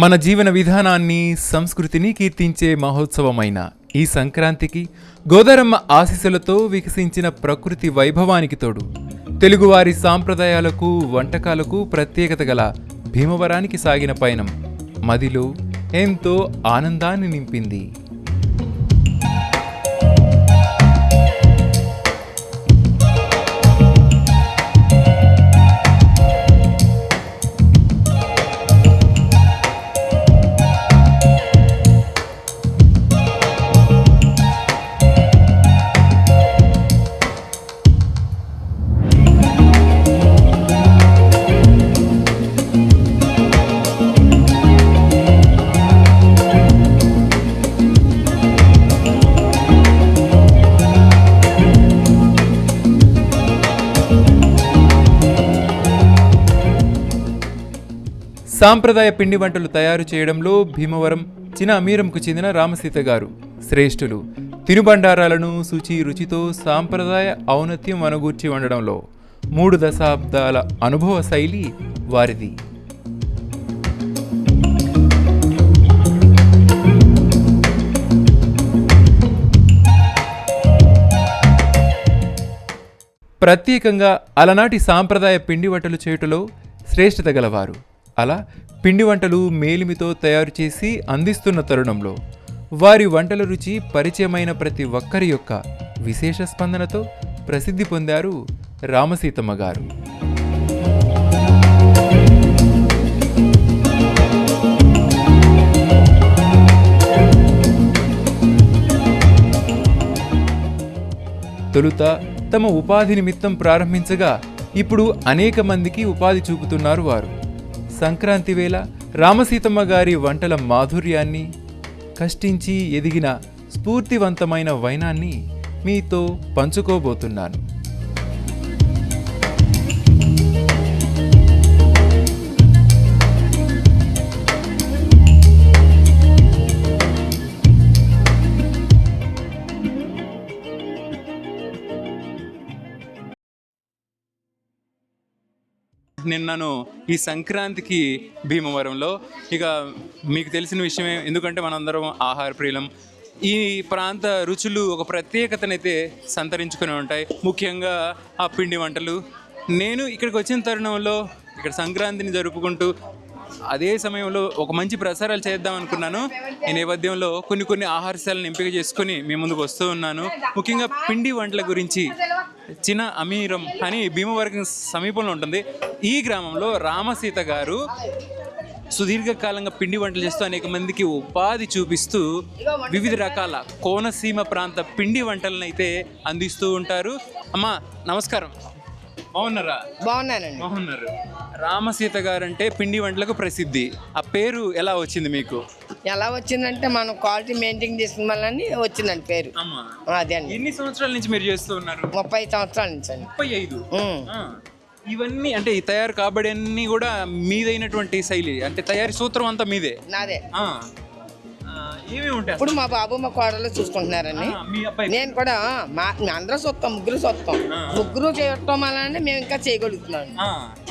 మన జీవన విధానాన్ని సంస్కృతిని కీర్తించే మహోత్సవమైన ఈ సంక్రాంతికి గోదారమ్మ ఆశీస్సులతో వికసించిన ప్రకృతి వైభవానికి తోడు తెలుగువారి సాంప్రదాయాలకు వంటకాలకు ప్రత్యేకత గల భీమవరానికి సాగిన పయనం మదిలో ఎంతో ఆనందాన్ని నింపింది. సాంప్రదాయ పిండి వంటలు తయారు చేయడంలో భీమవరం చిన అమీరంకు చెందిన రామసీత గారు. శ్రేష్ఠులు. తినుబండారాలను శుచి రుచితో సాంప్రదాయ ఔన్నత్యం అనుగూర్చి వండడంలో మూడు దశాబ్దాల అనుభవ శైలి వారిది. ప్రత్యేకంగా అలనాటి సాంప్రదాయ పిండి వంటలు చేయుటలో శ్రేష్ఠత గలవారు. అలా పిండి వంటలు మేలిమితో తయారు చేసి అందిస్తున్న తరుణంలో వారి వంటల రుచి పరిచయమైన ప్రతి ఒక్కరి యొక్క విశేష స్పందనతో ప్రసిద్ధి పొందారు రామసీతమ్మ గారు. తొలుత తమ ఉపాధి నిమిత్తం ప్రారంభించగా ఇప్పుడు అనేక మందికి ఉపాధి చూపుతున్నారు వారు. సంక్రాంతి వేళ రామసీతమ్మ గారి వంటల మాధుర్యాన్ని కష్టించి ఎదిగిన స్ఫూర్తివంతమైన వైనాన్ని మీతో పంచుకోబోతున్నాను. నిన్నను ఈ సంక్రాంతికి భీమవరంలో. ఇక మీకు తెలిసిన విషయమే ఎందుకంటే మనందరం ఆహార ప్రియులం. ఈ ప్రాంత రుచులు ఒక ప్రత్యేకతనైతే సంతరించుకుని ఉంటాయి. ముఖ్యంగా ఆ పిండి వంటలు. నేను ఇక్కడికి వచ్చిన తరుణంలో ఇక్కడ సంక్రాంతిని జరుపుకుంటూ అదే సమయంలో ఒక మంచి ప్రసారాలు చేద్దాం అనుకున్నాను. ఈ నేపథ్యంలో కొన్ని కొన్ని ఆహారశాలను ఎంపిక చేసుకుని మీ ముందుకు వస్తూ ఉన్నాను. ముఖ్యంగా పిండి వంటల గురించి. చిన్న అమీరం అని భీమవరం సమీపంలో ఉంటుంది. ఈ గ్రామంలో రామసీత గారు సుదీర్ఘకాలంగా పిండి వంటలు చేస్తూ అనేక మందికి ఉపాధి చూపిస్తూ వివిధ రకాల కోనసీమ ప్రాంత పిండి వంటలను అయితే అందిస్తూ ఉంటారు. అమ్మా నమస్కారం. బాగున్నారా? బాగున్నానండి. బాగున్నారు. రామసీత గారు అంటే పిండి వంటలకు ప్రసిద్ధి. ఆ పేరు ఎలా వచ్చింది మీకు? ఎలా వచ్చిందంటే మనం క్వాలిటీ మెయింటైన్ చేసిన వల్లని వచ్చిందండి పేరు. అమ్మా. అదే అండి. ఎన్ని సంవత్సరాల నుంచి మీరు చేస్తూ ఉన్నారు? ముప్పై సంవత్సరాల నుంచి అండి. ముప్పై ఐదు. ఇవన్నీ అంటే ఈ తయారు కాబడి అన్ని కూడా మీదైనటువంటి శైలి. అంటే తయారీ సూత్రం అంతా మీదే. నాదే. ఆ. ఆ, ఏమేమి ఉంటాయి ఇప్పుడు మా బాబు మా కోడలు చూసుకుంటున్నారండి. ఆ, మీ అబ్బాయి. నేను కూడా మా అందరం చూస్తాం ముగ్గురు చూస్తాం ఆ. ముగ్గురు చేయటం వల్ల మేము ఇంకా చేయగలుగుతున్నాం. ఆ,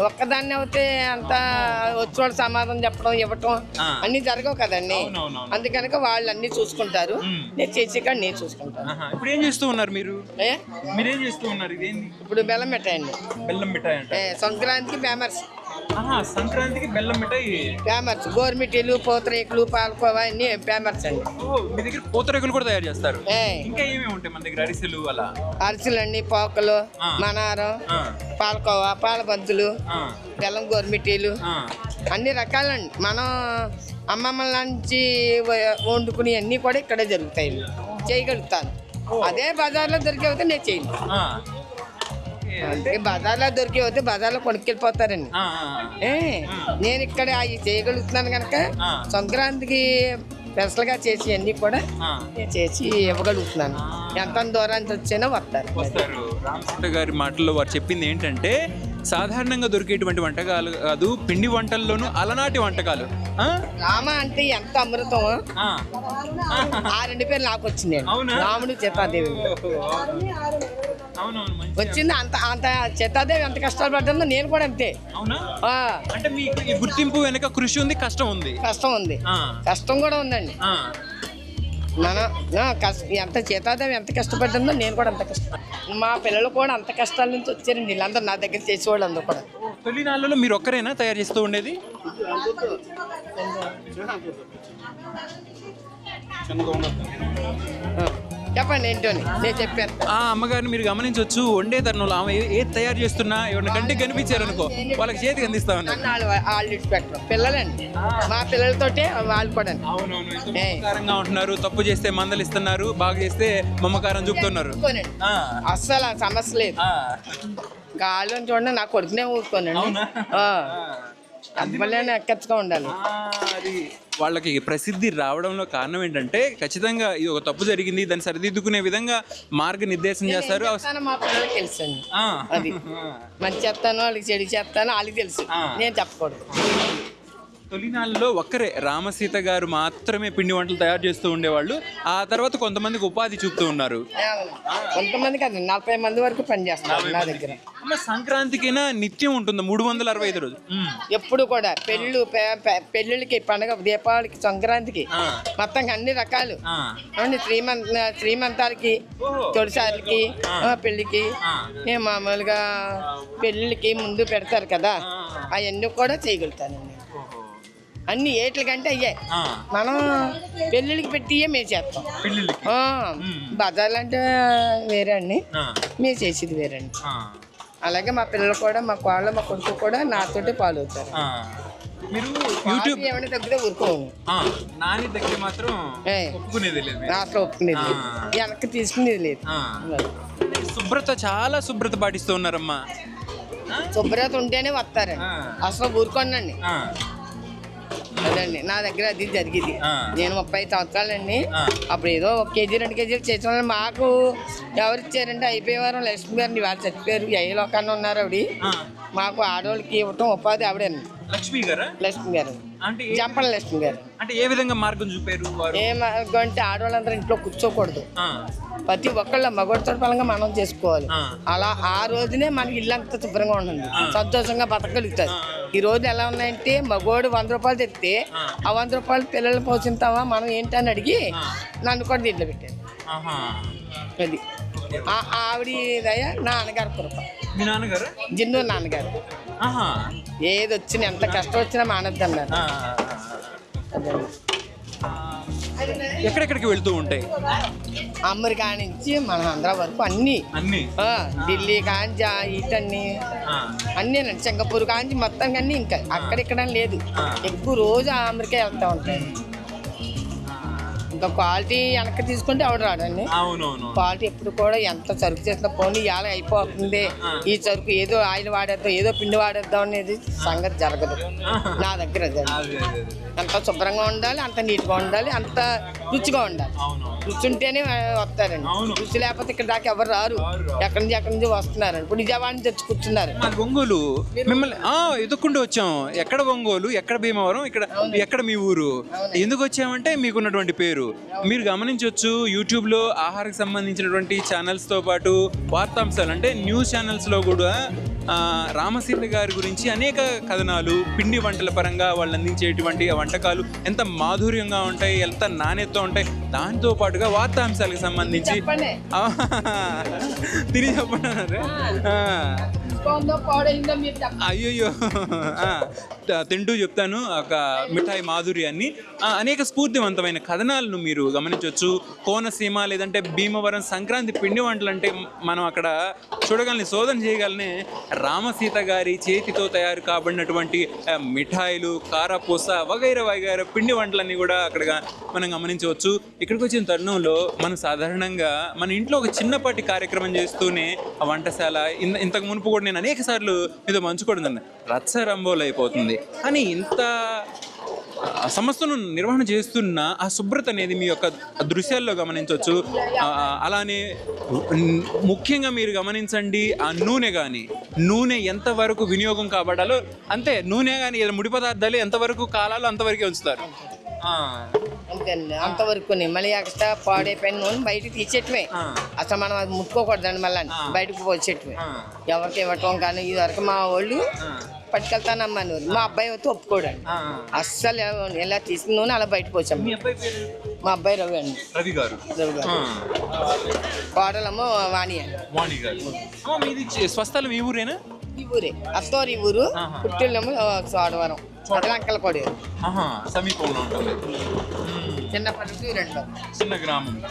ఒక్కదాన్ని అయితే అంత వచ్చేవాళ్ళు సమాధానం చెప్పడం ఇవ్వటం. అన్ని జరగవు కదండి. అందుకనుక వాళ్ళు అన్ని చూసుకుంటారు. నేను చేసి కానీ నేను చూసుకుంటాను. ఇప్పుడు ఏం చేస్తూ ఉన్నారు మీరు? ఏ? మీరేం చేస్తూ ఉన్నారు? ఇదేంది? ఇప్పుడు బెల్లం పెట్టండి బెల్లం మిఠాయి సంక్రాంతికి ఫేమస్ సంక్రాంతికి బెల్లం మిఠాయి. ఫేమస్ గోర్మిటీలు పూతరేకులు పాలకోవా అన్ని ఫేమస్ అండి. మీ దగ్గర పూతరేకులు కూడా తయారు చేస్తారు. ఇంకా ఏమేమి ఉంటాయి మన దగ్గర? అరిసెలు అలా. అరిసెలండి పోకలు ఆ. మనారం పాలకోవా పాలబంతులు ఆ, బెల్లం గోర్మిటీలు. అన్ని రకాలండి. మనం అమ్మమ్మల నుంచి వండుకుని అన్నీ కూడా ఇక్కడే జరుగుతాయి చేయగలుగుతాను. అదే బజార్లో దొరికేవతే నేను చేయను. అంటే బజార్లో దొరికేవతే బజార్లో కొనుక్కెళ్ళిపోతారండి. ఏ నేను ఇక్కడ అవి చేయగలుగుతున్నాను కనుక. సంక్రాంతికి స్పెషల్గా చేసి అన్నీ కూడా చేసి ఇవ్వగలుగుతున్నాను. ఎంత దూరానికి వచ్చినా వస్తారు. వస్తారు. రామసీత గారి మాటల్లో వారు చెప్పింది ఏంటంటే సాధారణంగా దొరికేటువంటి వంటకాలు కాదు పిండి వంటల్లోనూ అలనాటి వంటకాలు? రామ అంటే ఎంత అమృతం ఆ. రెండు పేర్లు నాకు వచ్చింది అవునా? రాముడు మంచి వచ్చింది. అంత అంత చిత్తాదేవి ఎంత కష్టాలు పడ్డానో నేను కూడా అంతే. అవునా? ఆ, అంటే మీకు ఈ గుర్తింపు వెనక కృషి ఉంది కష్టం ఉంది? కష్టం ఉంది. ఆ, కష్టం కూడా ఉందండి. ఆ. మన కష్ట ఎంత చేతాదేవి ఎంత కష్టపడ్డానో నేను కూడా అంత కష్టం మా పిల్లలు కూడా అంత కష్టాల నుంచి వచ్చారండి. వీళ్ళందరూ నా దగ్గర చేసేవాళ్ళు అందరూ కూడా తొలి నాళ్ళలో మీరు ఒక్కరేనా తయారు చేస్తూ ఉండేది? ఆ, చెప్పండి ఏంటోని? నేను చెప్పాను. ఆ అమ్మగారిని మీరు గమనించవచ్చు వండే తరుణంలో ఆమె ఏ- ఏది తయారు చేస్తున్నా ఎవరిని కంటికి కనిపించారు అనుకో వాళ్ళకి చేతికి అందిస్తా ఉన్నారు నన్ను వాళ్ళు వాళ్ళు ఇటు పెట్టరు పిల్లలండి. మా పిల్లలతోటే వాళ్ళు కూడా. అవునవును ఎంత. మమకారంగా ఉంటున్నారు. తప్పు చేస్తే మందలు ఇస్తున్నారు బాగా చేస్తే మమకారం చూపుతున్నారు. ఆ, అస్సలు ఆ సమస్య లేదు. ఆ. చూడండి నా కొడుకునే ఊరుకోనండి. అవునా? ఆ, ఆ. అవ్వలేని ఎక్కచ్చుగా ఉండాలి అది వాళ్ళకి ప్రసిద్ధి రావడంలో కారణం ఏంటంటే ఖచ్చితంగా ఇది ఒక తప్పు జరిగింది దాన్ని సరిదిద్దుకునే విధంగా మార్గనిర్దేశం చేస్తారు చెప్తాను మా పిల్లలకి తెలుసండి ఆ. అది మంచి చేస్తాను వాళ్ళకి చెడు చేస్తాను వాళ్ళకి తెలుసు. నేను చెప్పకూడదు తొలినాళ్ళలో ఒక్కరే రామసీత గారు మాత్రమే పిండి వంటలు తయారు చేస్తూ ఉండేవాళ్ళు. ఆ తర్వాత కొంతమందికి ఉపాధి చూపుతూ ఉన్నారు. కొంతమంది కాదు నలభై మంది వరకు పని చేస్తారు నా దగ్గర. సంక్రాంతికైనా నిత్యం ఉంటుంది? మూడు వందల అరవై ఐదు రోజు ఎప్పుడు కూడా పెళ్ళు పెళ్ళిళ్ళకి పండగ దీపావళికి సంక్రాంతికి. మొత్తం అన్ని రకాలు. అవును శ్రీమంత శ్రీమంతాలకి. తొలిసారికి పెళ్ళికి. మామూలుగా పెళ్ళిళ్ళకి ముందు పెడతారు కదా. అవన్నీ కూడా చేయగలుగుతానండి. అన్ని ఏట్ల కంటే అయ్యాయి. మనం పెళ్ళిళ్ళకి పెట్టియే మేము చేస్తాం బజార్లు అంటే వేరే అండి. మేము చేసేది వేరే అండి. అలాగే మా పిల్లలు కూడా మా కోళ్ళ మా కొడుకు కూడా నాతోటే పాలు అవుతారు ఆ. మీరు యూట్యూబ్ ఏమైనా నాని దగ్గర మాత్రం ఏయ్. ఒప్పుకునేది లేదు. అసలు. వెనక్కి తీసుకునేది లేదు. శుభ్రత చాలా శుభ్రత పాటిస్తూ ఉన్నారమ్మా శుభ్రత ఉంటేనే వస్తారండి ఆ. అసలు ఊరుకోనండి. అదండి. నా దగ్గర అది జరిగేది. నేను ముప్పై సంవత్సరాలండి. అప్పుడు ఏదో ఒక కేజీ రెండు కేజీలు చేసిన మాకు ఎవరు ఇచ్చారంటే అయిపోయేవారు. లక్ష్మి గారిని వాళ్ళు చచ్చిపోయారు. ఏ లోకాన్ని ఉన్నారు ఆవిడ. మాకు ఆడవాళ్ళకి ఇవ్వటం ఉపాధి ఆవిడండి లక్ష్మి గారా? లక్ష్మి గారు. అంటే ఏ- జంపల లక్ష్మి గారు. అంటే ఏ విధంగా మార్గం చూపారు వారు? ఏమంటే ఆడవాళ్ళందరూ ఇంట్లో కూర్చోకూడదు. ప్రతి ఒక్కళ్ళ మగవాడితో పరంగా మనం చేసుకోవాలి. అలా ఆ రోజునే మనకి ఇల్లంతా శుభ్రంగా ఉంటుంది సంతోషంగా బతకగలుగుతుంది ఈ రోజు ఎలా ఉన్నాయంటే మగోడు వంద రూపాయలు తెస్తే ఆ. వంద రూపాయలు పిల్లలు పోషిస్తావా మనం ఏంటని అడిగి నన్ను కూడా దీంట్లో పెట్టాను. అది. ఆవిడ దయ నాన్నగారు కృప. మీ నాన్నగారు? జిన్ను నాన్నగారు. ఏది వచ్చినా ఎంత కష్టం వచ్చినా మానద్దు అన్నారు ఆ. అదండి. ఎక్కడెక్కడికి వెళ్తూ ఉంటాయి? అమెరికా నుంచి మన ఆంధ్ర వరకు అన్నీ. అన్ని? ఢిల్లీ కాంజా ఇటన్నీ. ఆ. అన్నీనండి సింగపూర్ కాంచి మొత్తం అన్నీ ఇంకా. అక్కడిక్కడ లేదు. ఎక్కువ రోజు అమెరికా వెళ్తా ఉంటాయి. ఇంకా క్వాలిటీ వెనక్కి తీసుకుంటే ఆవిడ రాడండి? అవునవును క్వాలిటీ ఎప్పుడు కూడా ఎంత సరుకు చేసిన పోనీ ఇవాళ అయిపోతుంది. ఈ సరుకు ఏదో ఆయిల్ వాడేద్దాం ఏదో పిండి వాడేద్దాం అనేది సంగతి జరగదు. నా దగ్గర. అంత శుభ్రంగా ఉండాలి అంత నీట్గా ఉండాలి అంత రుచిగా ఉండాలి. ఆ, వస్తారండి. అవును. రుచి లేకపోతే ఇక్కడ దాకా ఎవరు రారు. ఎక్కడి నుంచి ఎక్కడి నుంచి వస్తున్నారు ఇప్పుడు నిజామాబాద్ నుంచి కూర్చున్నారు. ఒంగోలు. మిమ్మల్ని ఆ ఎదుక్కుంటూ వచ్చాం. ఎక్కడ ఒంగోలు ఎక్కడ భీమవరం ఇక్కడ ఎక్కడ మీ ఊరు? ఎందుకు వచ్చామంటే మీకున్నటువంటి పేరు. మీరు గమనించవచ్చు యూట్యూబ్లో ఆహారకు సంబంధించినటువంటి ఛానల్స్తో పాటు వార్తాంశాలు అంటే న్యూస్ ఛానల్స్లో కూడా ఆ, రామసీత గారి గురించి అనేక కథనాలు పిండి వంటల పరంగా వాళ్ళు అందించేటువంటి వంటకాలు ఎంత మాధుర్యంగా ఉంటాయి ఎంత నాణ్యతతో ఉంటాయి దాంతో పాటుగా వార్తాంశాలకు సంబంధించి తిరిగి చెప్పండి త- తింటూ చెప్తాను ఒక మిఠాయి మాధుర్యాన్ని. అనేక స్ఫూర్తివంతమైన కథనాలను మీరు గమనించవచ్చు కోనసీమ లేదంటే భీమవరం సంక్రాంతి పిండి వంటలు అంటే మనం అక్కడ చూడగలని శోధన చేయగలనే రామసీత గారి చేతితో తయారు కాబడినటువంటి మిఠాయిలు కారపూస వగైరా వగైరా పిండి వంటలన్నీ కూడా అక్కడ మనం గమనించవచ్చు. ఇక్కడికి వచ్చిన తరుణంలో మనం సాధారణంగా మన ఇంట్లో ఒక చిన్నపాటి కార్యక్రమం చేస్తూనే ఆ వంటశాల ఇంత ఇంతకు మునుపు కూడా నేను అనేక సార్లు మీతో మంచుకోవడం రచ్చ రంబోలు అయిపోతుంది. కానీ ఇంత సంస్థను నిర్వహణ చేస్తున్న ఆ శుభ్రత అనేది మీ యొక్క దృశ్యాల్లో గమనించవచ్చు. అలానే ముఖ్యంగా మీరు గమనించండి ఆ నూనె కానీ నూనె ఎంతవరకు వినియోగం కాబడాలో అంతే నూనె కానీ ఏదైనా ముడి పదార్థాలు ఎంతవరకు కాలాలో అంతవరకే ఉంచుతారు. అంతేనండి అంతవరకు మళ్ళీ ఎక్స్ట్రా పాడైపోయిన నూనె బయటకు తీసేటమే. అసలు మనం అది ముట్టుకోకూడదండి మళ్ళీ బయటకు పోసేటమే. ఎవరికి ఇవ్వటం కానీ ఇది వరకు మా వాళ్ళు పట్టుకెళ్తానమ్మని మా అబ్బాయి అయితే ఒప్పుకోడండి. అస్సలు ఎలా- ఎలా తీసుకున్న నూనె అలా బయటకు వచ్చాము మీ అబ్బాయి రవి అండి. రవి గారు. రవి గారు. కోడలమ్మో వాణి అండి. వాణి గారు. అమ్మ, మీది చి- స్వస్థలం ఈ ఊరేనా? ఈ ఊరే. అత్తోరు ఈ ఊరు. ఆహా. పుట్టిల్లేమో సోడవరం అదలంకల కొడే సమీపంలో ఉంటుంది. చిన్న పల్లెటూరు రెండు చిన్న గ్రామం.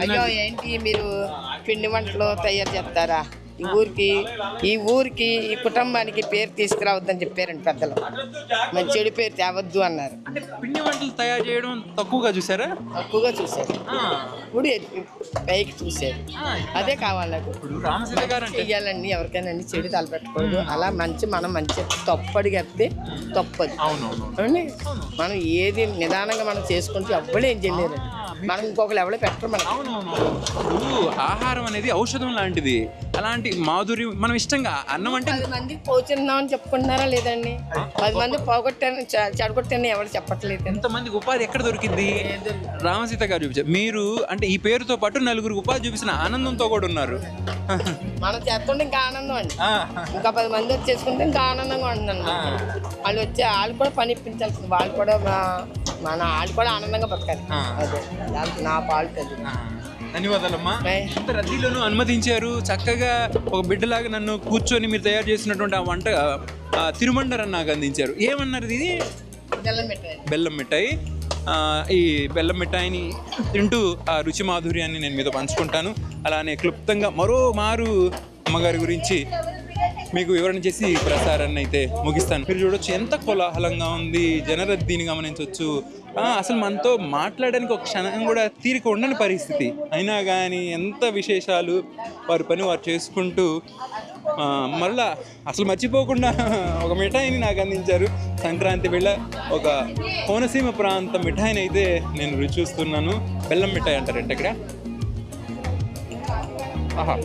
అయ్యో ఏంటి మీరు పిండి వంటలు తయారు చేస్తారా? ఈ ఊరికి ఈ ఊరికి ఈ కుటుంబానికి పేరు తీసుకురావద్దని చెప్పారండి పెద్దలు. మంచి చెడు పేరు తేవద్దు అన్నారు. అంటే పిండి వంటలు తయారు చేయడం తక్కువగా చూసారా? తక్కువగా చూశారు. ఇప్పుడు పైకి చూశారు. ఆ, అదే కావాలి నాకు. గారు అంటే? చెయ్యాలండి ఎవరికైనా అండి చెడు తలపెట్టకూడదు. అలా మంచి మనం మంచి తప్పు అడిగేస్తే తప్పదు. అవునండి మనం ఏది నిదానంగా మనం చేసుకుంటే ఎవ్వరు ఏం చేయలేరు మనం ఇంకొకరు ఎవరు పెట్టరు అవునవును ఇప్పుడు ఆహారం అనేది ఔషధం లాంటిది. అలాంటి మాధుర్యం మనం ఇష్టంగా అన్నం అంటే పది మందికి పోతున్నామని చెప్పుకుంటున్నారా లేదండి? పది మంది పోగొట్టాను చె- చెడగొట్టాను ఎవరు చెప్పట్లేదు ఎంతమందికి ఉపాధి ఎక్కడ దొరికింది? రామసీత గారు చూపించారు మీరు అంటే ఈ పేరుతో పాటు నలుగురికి ఉపాధి చూపిస్తున్న ఆనందంతో కూడా ఉన్నారు. మనం చేస్తుంటే ఇంకా ఆనందం అండి. ఆ, ఇంకా పది మంది వచ్చి చేసుకుంటే ఇంకా ఆనందంగా ఉంటున్నాను వాళ్ళు వచ్చి వాళ్ళు కూడా పని ఇప్పించాల్సింది. వాళ్ళు కూడా మా- మన వాళ్ళు కూడా ఆనందంగా బతకాలి. అదే. దానికి నా పాలు అది ధన్యవాదాలమ్మా. ఇంత రద్దీలోనూ అనుమతించారు. చక్కగా ఒక బిడ్డలాగా నన్ను కూర్చొని మీరు తయారు చేసినటువంటి ఆ వంట ఆ, తిరుమండరని నాకు అందించారు. ఏమన్నారు ఇది? బెల్లం పెట్టాలి బెల్లం మిఠాయి. ఈ బెల్లం మిఠాయిని తింటూ ఆ రుచి మాధుర్యాన్ని నేను మీతో పంచుకుంటాను. అలానే క్లుప్తంగా మరో మారు అమ్మగారి గురించి మీకు వివరణ చేసి ఈ ప్రసారాన్ని అయితే ముగిస్తాను. మీరు చూడొచ్చు ఎంత కోలాహలంగా ఉంది. జనరద్దీని గమనించవచ్చు అసలు మనతో మాట్లాడడానికి ఒక క్షణం కూడా తీరిక ఉండని పరిస్థితి. అయినా కానీ ఎంత విశేషాలు వారి పని వారు చేసుకుంటూ మరలా అసలు మర్చిపోకుండా ఒక మిఠాయిని నాకు అందించారు. సంక్రాంతి వేళ ఒక కోనసీమ ప్రాంత మిఠాయిని అయితే నేను రుచి చూస్తున్నాను. బెల్లం మిఠాయి అంటారంట ఇక్కడ ఆహా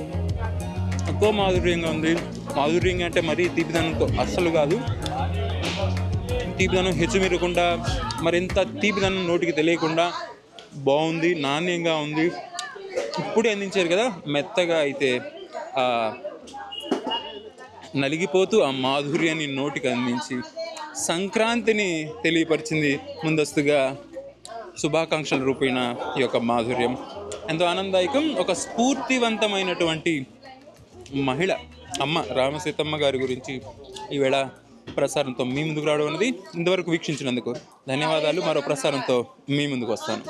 ఎక్కువ మాధుర్యంగా ఉంది. మాధుర్యంగా అంటే మరీ తీపిదనంతో అస్సలు కాదు. తీపిదనం హెచ్చుమీరకుండా మరింత తీపిదనం నోటికి తెలియకుండా బాగుంది నాణ్యంగా ఉంది. ఇప్పుడే అందించారు కదా మెత్తగా అయితే నలిగిపోతూ ఆ మాధుర్యాన్ని నోటికి అందించి సంక్రాంతిని తెలియపరిచింది ముందస్తుగా శుభాకాంక్షల రూపేణ ఈ యొక్క మాధుర్యం. ఎంతో ఆనందదాయకం ఒక స్ఫూర్తివంతమైనటువంటి మహిళ. అమ్మ రామసీతమ్మ గారి గురించి ఈవేళ ప్రసారంతో మీ ముందుకు రావడం అనేది ఇంతవరకు వీక్షించినందుకు ధన్యవాదాలు. మరో ప్రసారంతో మీ ముందుకు వస్తాను.